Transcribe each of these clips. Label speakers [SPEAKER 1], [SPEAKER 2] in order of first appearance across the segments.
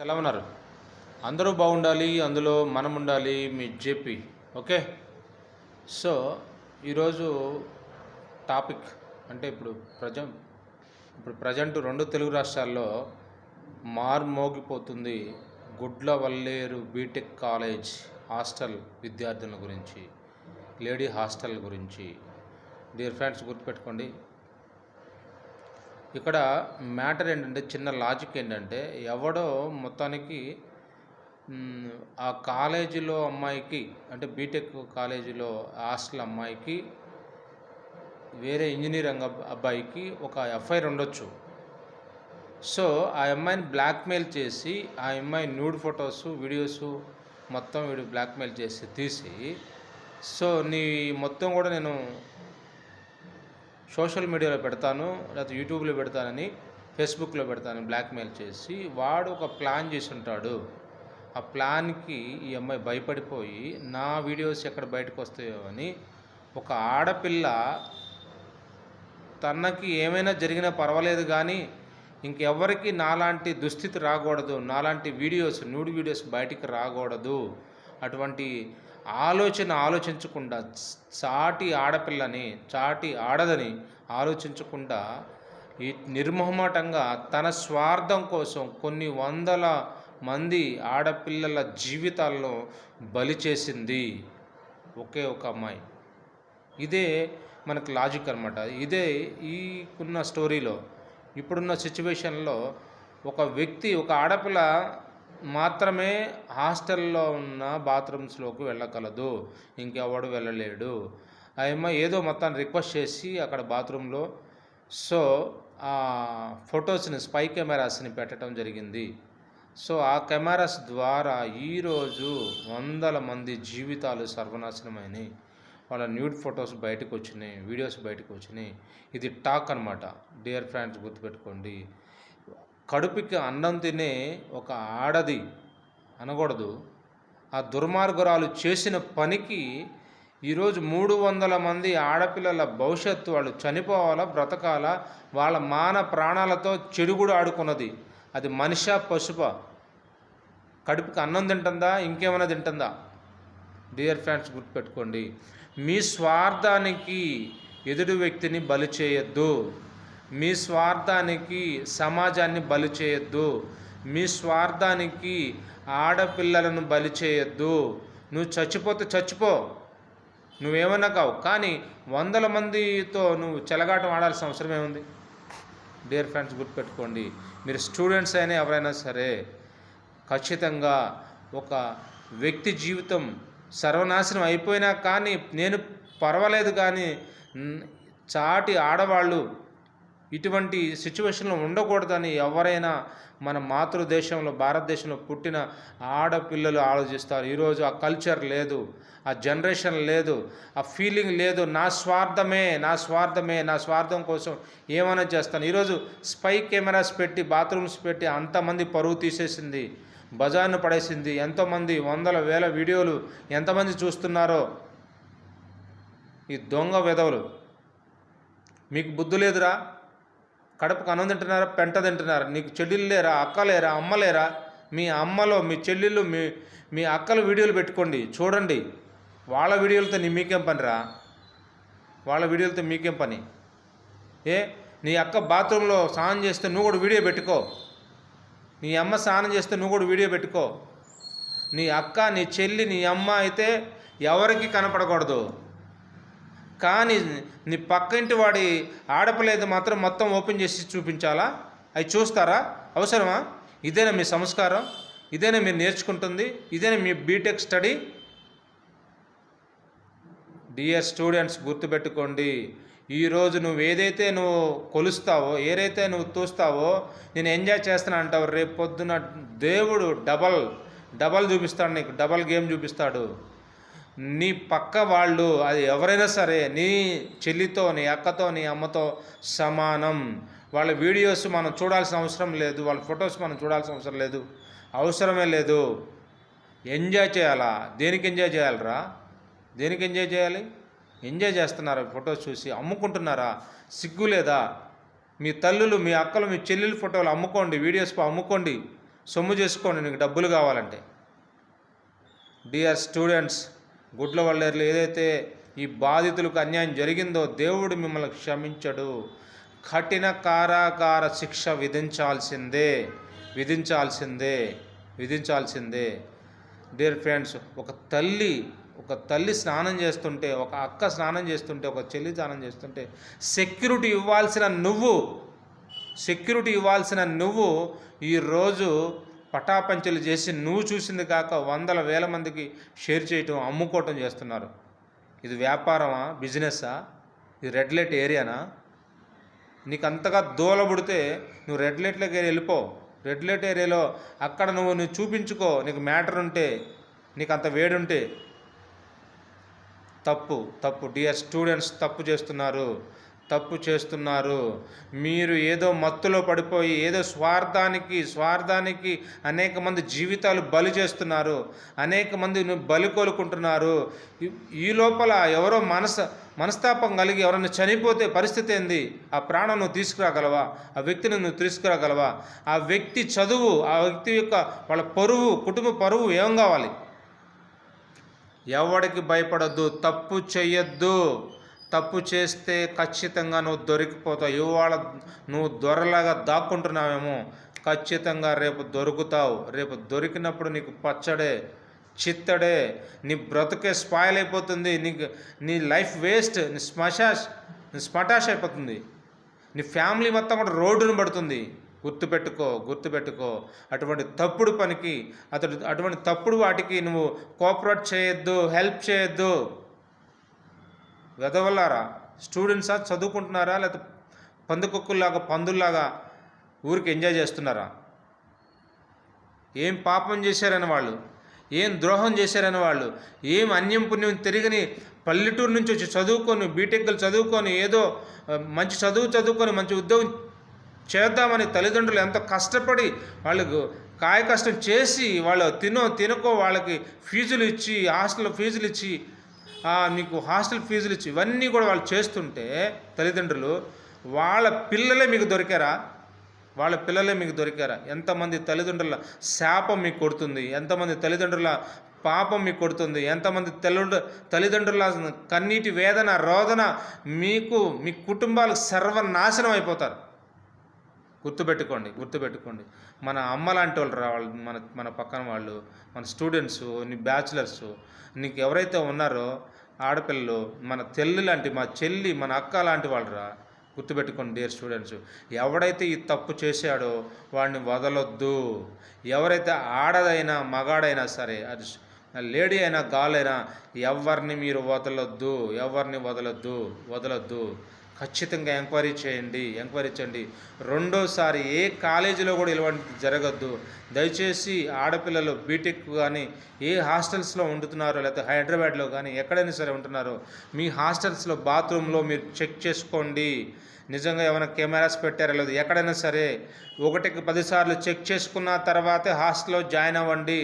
[SPEAKER 1] ఎలా ఉన్నారు అందరూ బాగుండాలి అందులో మనం ఉండాలి మీ జేపీ. ఓకే? సో ఈరోజు టాపిక్ అంటే ఇప్పుడు ప్రజ ఇప్పుడు ప్రజెంట్ రెండు తెలుగు రాష్ట్రాల్లో మార్మోగిపోతుంది గుడ్ల వల్లేరు బీటెక్ కాలేజ్ హాస్టల్ విద్యార్థుల గురించి లేడీ హాస్టల్ గురించి. డియర్ ఫ్రెండ్స్ గుర్తుపెట్టుకోండి ఇక్కడ మ్యాటర్ ఏంటంటే చిన్న లాజిక్ ఏంటంటే ఎవడో మొత్తానికి ఆ కాలేజీలో అమ్మాయికి అంటే బీటెక్ కాలేజీలో హాస్టల్ అమ్మాయికి వేరే ఇంజనీరింగ్ అబ్బాయికి ఒక ఎఫ్ఐఆర్ ఉండొచ్చు. సో ఆ అమ్మాయిని బ్లాక్మెయిల్ చేసి ఆ అమ్మాయి న్యూడ్ ఫొటోస్ వీడియోస్ మొత్తం వీడు బ్లాక్మెయిల్ చేసి తీసి సో నీ మొత్తం కూడా నేను సోషల్ మీడియాలో పెడతాను లేకపోతే యూట్యూబ్లో పెడతానని ఫేస్బుక్లో పెడతాను బ్లాక్మెయిల్ చేసి. వాడు ఒక ప్లాన్ చేసి ఉంటాడు ఆ ప్లాన్కి ఈ అమ్మాయి భయపడిపోయి నా వీడియోస్ ఎక్కడ బయటకు వస్తాయో అని ఒక ఆడపిల్ల తనకి ఏమైనా జరిగినా పర్వాలేదు కానీ ఇంకెవ్వరికి నాలాంటి దుస్థితి రాకూడదు నాలాంటి వీడియోస్ న్యూడ్ వీడియోస్ బయటికి రాకూడదు. అటువంటి ఆలోచన ఆలోచించకుండా చాటి ఆడపిల్లని చాటి ఆడదని ఆలోచించకుండా ఈ నిర్మోహమాటంగా తన స్వార్థం కోసం కొన్ని వందల మంది ఆడపిల్లల జీవితాల్లో బలి చేసింది ఒకే ఒక అమ్మాయి. ఇదే మనకు లాజిక్ అనమాట ఇదే ఈకున్న స్టోరీలో ఇప్పుడున్న సిచ్యువేషన్లో ఒక వ్యక్తి ఒక ఆడపిల్ల మాత్రమే హాస్టల్లో ఉన్న బాత్రూమ్స్లోకి వెళ్ళగలదు. ఇంకెవడు వెళ్ళలేడు. ఆయమ్మ ఏదో మొత్తాన్ని రిక్వెస్ట్ చేసి అక్కడ బాత్రూంలో సో ఆ ఫొటోస్ని స్పై కెమెరాస్ని పెట్టడం జరిగింది. సో ఆ కెమెరాస్ ద్వారా ఈరోజు వందల మంది జీవితాలు సర్వనాశనమైనవి వాళ్ళ న్యూడ్ ఫొటోస్ బయటకు వచ్చినాయి వీడియోస్ బయటకు వచ్చినాయి ఇది టాక్ అనమాట డియర్ ఫ్రెండ్స్ గుర్తుపెట్టుకోండి. కడుపుకి అన్నం తినే ఒక ఆడది అనకూడదు. ఆ దుర్మార్గురాలు చేసిన పనికి ఈరోజు మూడు వందల మంది ఆడపిల్లల భవిష్యత్తు వాళ్ళు చనిపోవాలా బ్రతకాలా? వాళ్ళ మాన ప్రాణాలతో చెడుగుడు ఆడుకున్నది. అది మనిష పశుప కడుపుకి అన్నం తింటుందా? ఇంకేమైనా తింటుందా? డియర్ ఫ్రెండ్స్ గుర్తుపెట్టుకోండి. మీ స్వార్థానికి ఎదుటి వ్యక్తిని బలి చేయొద్దు. మీ స్వార్థానికి సమాజాన్ని బలి చేయొద్దు. మీ స్వార్థానికి ఆడపిల్లలను బలి చేయొద్దు. నువ్వు చచ్చిపోతే చచ్చిపో. నువ్వేమన్నా కావు. కానీ వందల మందితో నువ్వు చెలగాటం ఆడాల్సిన అవసరం ఏముంది? డియర్ ఫ్రెండ్స్ గుర్తుపెట్టుకోండి. మీరు స్టూడెంట్స్ అయినా ఎవరైనా సరే ఖచ్చితంగా ఒక వ్యక్తి జీవితం సర్వనాశనం అయిపోయినా కానీ నేను పర్వాలేదు కానీ చాటి ఆడవాళ్ళు ఇటువంటి సిచ్యువేషన్లో ఉండకూడదని ఎవరైనా మన మాతృదేశంలో భారతదేశంలో పుట్టిన ఆడపిల్లలు ఆలోచిస్తారు. ఈరోజు ఆ కల్చర్ లేదు ఆ జనరేషన్ లేదు ఆ ఫీలింగ్ లేదు. నా స్వార్థమే నా స్వార్థమే నా స్వార్థం కోసం ఏమైనా చేస్తాను. ఈరోజు స్పై కెమెరాస్ పెట్టి బాత్రూమ్స్ పెట్టి అంతమంది పరువు తీసేసింది బజార్ను పడేసింది. ఎంతోమంది వందల వేల వీడియోలు ఎంతమంది చూస్తున్నారో? ఈ దొంగ విధవులు. మీకు బుద్ధి లేదురా? కడుపుకు అన్నం తింటున్నారా పెంట తింటున్నారా? నీకు చెల్లెళ్ళు లేరా అక్క లేరా అమ్మ లేరా? మీ అమ్మలో మీ చెల్లెళ్ళు మీ మీ అక్కల వీడియోలు పెట్టుకోండి చూడండి. వాళ్ళ వీడియోలతో నీ మీకేం పనిరా? వాళ్ళ వీడియోలతో మీకేం పని? ఏ? నీ అక్క బాత్రూంలో స్నానం చేస్తే నువ్వు కూడా వీడియో పెట్టుకో. నీ అమ్మ స్నానం చేస్తే నువ్వు కూడా వీడియో పెట్టుకో. నీ అక్క నీ చెల్లి నీ అమ్మ అయితే ఎవరికి కనపడకూడదు. కానీ నీ పక్కింటి వాడి ఆడపిల్ల మాత్రం మొత్తం ఓపెన్ చేసి చూపించాలా? అవి చూస్తారా? అవసరమా? ఇదేనా మీ సంస్కారం? ఇదేనా మీరు నేర్చుకుంటుంది? ఇదేనా మీ బీటెక్ స్టడీ? డియర్ స్టూడెంట్స్ గుర్తుపెట్టుకోండి. ఈరోజు నువ్వు ఏదైతే నువ్వు కొలుస్తావో ఏదైతే నువ్వు తూస్తావో నేను ఎంజాయ్ చేస్తాను అంటావు. రేపు పొద్దున దేవుడు డబల్ డబల్ చూపిస్తాడు నీకు. డబల్ గేమ్ చూపిస్తాడు. నీ పక్క వాళ్ళు అది ఎవరైనా సరే నీ చెల్లితో నీ అక్కతో నీ అమ్మతో సమానం. వాళ్ళ వీడియోస్ మనం చూడాల్సిన అవసరం లేదు వాళ్ళ ఫొటోస్ మనం చూడాల్సిన అవసరం లేదు అవసరమే లేదు. ఎంజాయ్ చేయాలా? దేనికి ఎంజాయ్ చేయాలరా? దేనికి ఎంజాయ్ చేయాలి? ఎంజాయ్ చేస్తున్నారా? ఫొటోస్ చూసి అమ్ముకుంటున్నారా? సిగ్గు లేదా? మీ తల్లులు మీ అక్కలు మీ చెల్లెలు ఫోటోలు అమ్ముకోండి వీడియోస్ అమ్ముకోండి సొమ్ము చేసుకోండి నీకు డబ్బులు కావాలంటే. డియర్ స్టూడెంట్స్ గుడ్ల వల్లేరులో ఏదైతే ఈ బాధితులకు అన్యాయం జరిగిందో దేవుడు మిమ్మల్ని క్షమించడు. కఠిన కారాగార శిక్ష విధించాల్సిందే. విధించాల్సిందే. విధించాల్సిందే. డియర్ ఫ్రెండ్స్ ఒక తల్లి ఒక తల్లి స్నానం చేస్తుంటే ఒక అక్క స్నానం చేస్తుంటే ఒక చెల్లి స్నానం చేస్తుంటే సెక్యూరిటీ ఇవ్వాల్సిన నువ్వు సెక్యూరిటీ ఇవ్వాల్సిన నువ్వు ఈరోజు పటాపంచలు చేసి నువ్వు చూసింది కాక వందల వేల మందికి షేర్ చేయటం అమ్ముకోవటం చేస్తున్నారు. ఇది వ్యాపారమా? బిజినెస్సా? ఇది రెడ్ లైట్ ఏరియానా? నీకు అంతగా దూలబుడితే నువ్వు రెడ్ లైట్లోకి వెళ్ళిపో. రెడ్ లైట్ ఏరియాలో అక్కడ నువ్వు నువ్వు చూపించుకో. నీకు మ్యాటర్ ఉంటే నీకు అంత వేడి ఉంటే తప్పు తప్పు. డియర్ స్టూడెంట్స్ తప్పు చేస్తున్నారు. తప్పు చేస్తున్నారు. మీరు ఏదో మత్తులో పడిపోయి ఏదో స్వార్థానికి స్వార్థానికి అనేక మంది జీవితాలు బలి చేస్తున్నారు. అనేక మంది బలి కోలుకుంటున్నారు. ఈ- లోపల ఎవరో మనస మనస్తాపం కలిగి ఎవరైనా చనిపోతే పరిస్థితి ఏంది? ఆ ప్రాణం నువ్వు తీసుకురాగలవా? ఆ వ్యక్తిని నువ్వు తీసుకురాగలవా? ఆ వ్యక్తి చదువు ఆ వ్యక్తి యొక్క వాళ్ళ పరువు కుటుంబ పరువు ఏం కావాలి? ఎవడికి భయపడద్దు తప్పు చెయ్యొద్దు. తప్పు చేస్తే ఖచ్చితంగా నువ్వు దొరికిపోతావు. ఇవాళ నువ్వు దొరలాగా దాక్కుంటున్నావేమో. ఖచ్చితంగా రేపు దొరుకుతావు. రేపు దొరికినప్పుడు నీకు పచ్చడే చిత్తడే నీ బ్రతుకే స్పాయిల్ అయిపోతుంది. నీకు నీ లైఫ్ వేస్ట్ నీ స్మశాష్ నీ స్మటాష్ అయిపోతుంది. నీ ఫ్యామిలీ మొత్తం కూడా రోడ్డును పడుతుంది. గుర్తుపెట్టుకో గుర్తుపెట్టుకో. అటువంటి తప్పుడు పనికి అతడు అటువంటి తప్పుడు వాటికి నువ్వు కోఆపరేట్ చేయొద్దు హెల్ప్ చేయొద్దు. వెదవల్లారా స్టూడెంట్సా? చదువుకుంటున్నారా? లేకపోతే పందుకొక్కుల్లాగా పందుల్లాగా ఊరికి ఎంజాయ్ చేస్తున్నారా? ఏం పాపం చేశారని వాళ్ళు? ఏం ద్రోహం చేశారని వాళ్ళు? ఏం అన్యం పుణ్యం తిరిగిని పల్లెటూరు నుంచి వచ్చి చదువుకొని బీటెక్లు చదువుకొని ఏదో మంచి చదువు చదువుకొని మంచి ఉద్యోగం చేద్దామని తల్లిదండ్రులు ఎంతో కష్టపడి వాళ్ళకు కాయ కష్టం చేసి వాళ్ళు తినో తినకో వాళ్ళకి ఫీజులు ఇచ్చి హాస్టల్ ఫీజులు ఇచ్చి నీకు హాస్టల్ ఫీజులు ఇచ్చి ఇవన్నీ కూడా వాళ్ళు చేస్తుంటే తల్లిదండ్రులు వాళ్ళ పిల్లలే మీకు దొరికారా? వాళ్ళ పిల్లలే మీకు దొరికారా? ఎంతమంది తల్లిదండ్రుల శాపం మీకు కొడుతుంది? ఎంతమంది తల్లిదండ్రుల పాపం మీకు కొడుతుంది? ఎంతమంది తల్లిదండ్రు తల్లిదండ్రుల కన్నీటి వేదన రోదన మీకు మీ కుటుంబాలకు సర్వనాశనం అయిపోతారు. గుర్తుపెట్టుకోండి గుర్తుపెట్టుకోండి. మన అమ్మ లాంటి వాళ్ళు రా వాళ్ళు మన మన పక్కన వాళ్ళు మన స్టూడెంట్స్ నీ బ్యాచులర్స్ నీకు ఎవరైతే ఉన్నారో ఆడపిల్లలు మన తెల్లి లాంటి మా చెల్లి మన అక్క లాంటి వాళ్ళు రా గుర్తుపెట్టుకోండి డియర్ స్టూడెంట్స్ ఎవడైతే ఈ తప్పు చేశాడో వాడిని వదలొద్దు. ఎవరైతే ఆడదైనా మగాడైనా సరే అది లేడీ అయినా గాలైనా ఎవరిని మీరు వదలొద్దు ఎవరిని వదలొద్దు వదలొద్దు. ఖచ్చితంగా ఎంక్వైరీ చేయండి ఎంక్వైరీ చేయండి. రెండోసారి ఏ కాలేజీలో కూడా ఇలాంటి జరగద్దు. దయచేసి ఆడపిల్లలు బీటెక్ కానీ ఏ హాస్టల్స్లో ఉంటున్నారో లేకపోతే హైదరాబాద్లో కానీ ఎక్కడైనా సరే ఉంటున్నారో మీ హాస్టల్స్లో బాత్రూంలో మీరు చెక్ చేసుకోండి. నిజంగా ఏమైనా కెమెరాస్ పెట్టారో లేదు ఎక్కడైనా సరే ఒకటికి పదిసార్లు చెక్ చేసుకున్న తర్వాతే హాస్టల్లో జాయిన్ అవ్వండి.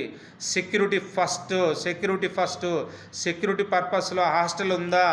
[SPEAKER 1] Security first security first security పర్పస్లో హాస్టల్ ఉందా?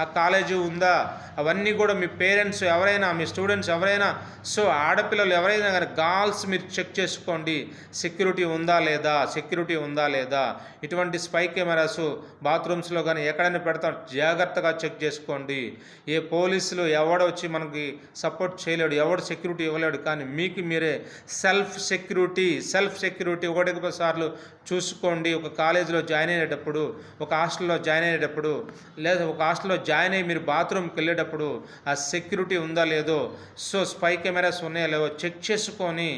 [SPEAKER 1] ఆ కాలేజీ ఉందా? అవన్నీ కూడా మీ పేరెంట్స్ ఎవరైనా మీ స్టూడెంట్స్ ఎవరైనా సో ఆడపిల్లలు ఎవరైనా కానీ గర్ల్స్ మీరు చెక్ చేసుకోండి. సెక్యూరిటీ ఉందా లేదా? సెక్యూరిటీ ఉందా లేదా? ఇటువంటి స్పై కెమెరాస్ బాత్రూమ్స్లో కానీ ఎక్కడైనా పెడతాం జాగ్రత్తగా చెక్ చేసుకోండి. ఏ పోలీసులు ఎవడో వచ్చి మనకి సపోర్ట్ చేయలేడు ఎవడు సెక్యూరిటీ ఇవ్వలేడు కానీ మీకు మీరే సెల్ఫ్ సెక్యూరిటీ సెల్ఫ్ సెక్యూరిటీ ఒకటి సార్లు చూసుకోండి. ఒక కాలేజీలో జాయిన్ అయ్యేటప్పుడు ఒక హాస్టల్లో జాయిన్ అయ్యేటప్పుడు లేదా ఒక హాస్టల్లో జాయిన్ అయ్యి మీరు బాత్రూమ్కి వెళ్ళేటప్పుడు ఆ సెక్యూరిటీ ఉందా లేదో? సో స్పై కెమెరాస్ ఉన్నాయా లేవో చెక్ చేసుకొని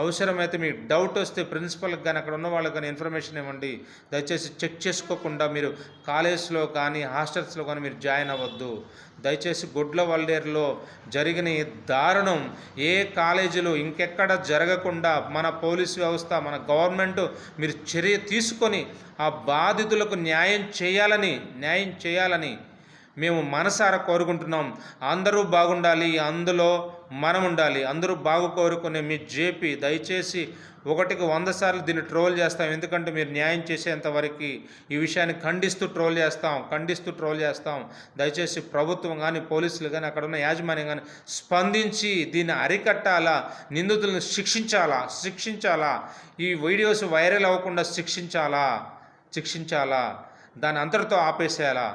[SPEAKER 1] అవసరమైతే మీకు డౌట్ వస్తే ప్రిన్సిపల్కి కానీ అక్కడ ఉన్న వాళ్ళకి కానీ ఇన్ఫర్మేషన్ ఇవ్వండి. దయచేసి చెక్ చేసుకోకుండా మీరు కాలేజ్లో కానీ హాస్టల్స్లో కానీ మీరు జాయిన్ అవ్వద్దు. దయచేసి గుడ్ల వల్లేరులో జరిగిన ఈ దారుణం ఏ కాలేజీలో ఇంకెక్కడ జరగకుండా మన పోలీస్ వ్యవస్థ మన గవర్నమెంట్ మీరు చర్య తీసుకొని ఆ బాధితులకు న్యాయం చేయాలని న్యాయం చేయాలని మేము మనసారా కోరుకుంటున్నాం. అందరూ బాగుండాలి అందులో మనం ఉండాలి అందరూ బాగు కోరుకునే మీ జేపీ దయచేసి ఒకటికి వంద సార్లు దీన్ని ట్రోల్ చేస్తాం. ఎందుకంటే మీరు న్యాయం చేసేంతవరకు ఈ విషయాన్ని ఖండిస్తూ ట్రోల్ చేస్తాం ఖండిస్తూ ట్రోల్ చేస్తాం. దయచేసి ప్రభుత్వం కానీ పోలీసులు కానీ అక్కడ ఉన్న యాజమాన్యం కానీ స్పందించి దీన్ని అరికట్టాలా? నిందితులను శిక్షించాలా? శిక్షించాలా? ఈ వీడియోస్ వైరల్ అవ్వకుండా శిక్షించాలా? శిక్షించాలా? దాని అంతటితో ఆపేసేయాలా?